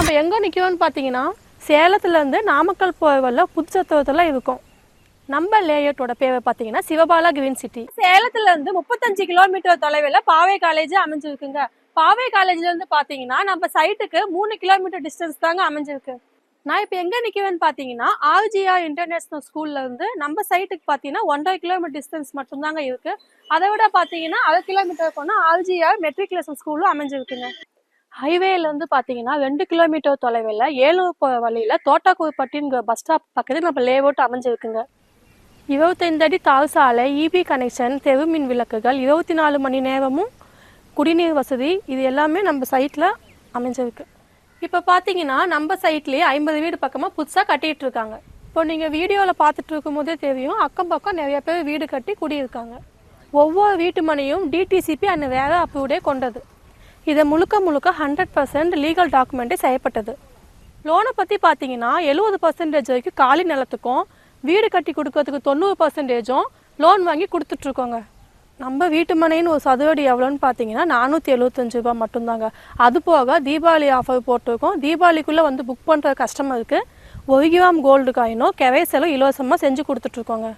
நம்ம எங்கே நிற்கிறோம்னு பார்த்தீங்கன்னா சேலத்துலேருந்து நாமக்கல் போவதில் புதுச்சத்துவத்தில் இருக்கும். நம்ம லேஅவுட்டோட பேரை பார்த்தீங்கன்னா சிவபாலா கிரீன் சிட்டி சேலத்துலேருந்து முப்பத்தஞ்சு கிலோமீட்டர் தொலைவில் பாவை காலேஜ் அமைஞ்சிருக்குங்க. பாவை காலேஜ்லேருந்து பார்த்தீங்கன்னா நம்ம சைட்டுக்கு மூணு கிலோமீட்டர் டிஸ்டன்ஸ் தாங்க அமைஞ்சிருக்கு. நான் இப்போ எங்கே நிற்கிறேன்னு பார்த்தீங்கன்னா ஆர்ஜிஆர் இன்டர்நேஷ்னல் ஸ்கூல்லேருந்து நம்ம சைட்டுக்கு பார்த்தீங்கன்னா ஒன்றரை கிலோமீட்டர் டிஸ்டன்ஸ் மட்டும்தாங்க இருக்குது அதை விட பார்த்தீங்கன்னா அரை கிலோமீட்டர் போனால் ஆர்ஜிஆர் மெட்ரிகுலேஷன் ஸ்கூலும் அமைஞ்சிருக்குங்க. ஹைவேல இருந்து பார்த்தீங்கன்னா ரெண்டு கிலோமீட்டர் தொலைவில் ஏலூர் வழியில் தோட்டாக்குப்பட்டிங்கிற பஸ் ஸ்டாப் பக்கத்தில் நம்ம லேஅவுட் அமைஞ்சிருக்குங்க. இருபத்தைந்து அடி தார் சாலை இபி கனெக்ஷன் தெரு மின் விளக்குகள் இருபத்தி நாலு மணி நேரமும் குடிநீர் வசதி இது எல்லாமே நம்ம சைட்டில் அமைஞ்சிருக்கு. இப்போ பார்த்தீங்கன்னா நம்ம சைட்லேயே ஐம்பது வீடு பக்கமாக புதுசாக கட்டிகிட்டு இருக்காங்க. இப்போ நீங்கள் வீடியோவில் பார்த்துட்டு இருக்கும்போதே தெரியும் அக்கம் பக்கம் நிறைய பேர் வீடு கட்டி குடியிருக்காங்க. ஒவ்வொரு வீட்டு மனையும் டிடிசிபி அந்த வேற அப்ரூவ்டே கொண்டது. இதை முழுக்க முழுக்க ஹண்ட்ரட் பர்சன்ட் லீகல் டாக்குமெண்ட்டே செய்யப்பட்டது. லோனை பற்றி பார்த்தீங்கன்னா எழுபது பர்சன்டேஜ் வரைக்கும் காலி நிலத்துக்கும் வீடு கட்டி கொடுக்கறதுக்கு தொண்ணூறு பர்சன்டேஜும் லோன் வாங்கி கொடுத்துட்ருக்கோங்க. நம்ம வீட்டு மனைன்னு ஒரு சதுரடி எவ்வளோன்னு பார்த்தீங்கன்னா நானூற்றி எழுபத்தஞ்சு ரூபாய் மட்டும்தாங்க. அது போக தீபாவளி ஆஃபர் போட்டிருக்கோம். தீபாவளிக்குள்ளே வந்து புக் பண்ணுற கஸ்டமருக்கு ஒரு கிராம் கோல்டு காயினோ கெவைசலும் இலவசமாக செஞ்சு கொடுத்துட்ருக்கோங்க.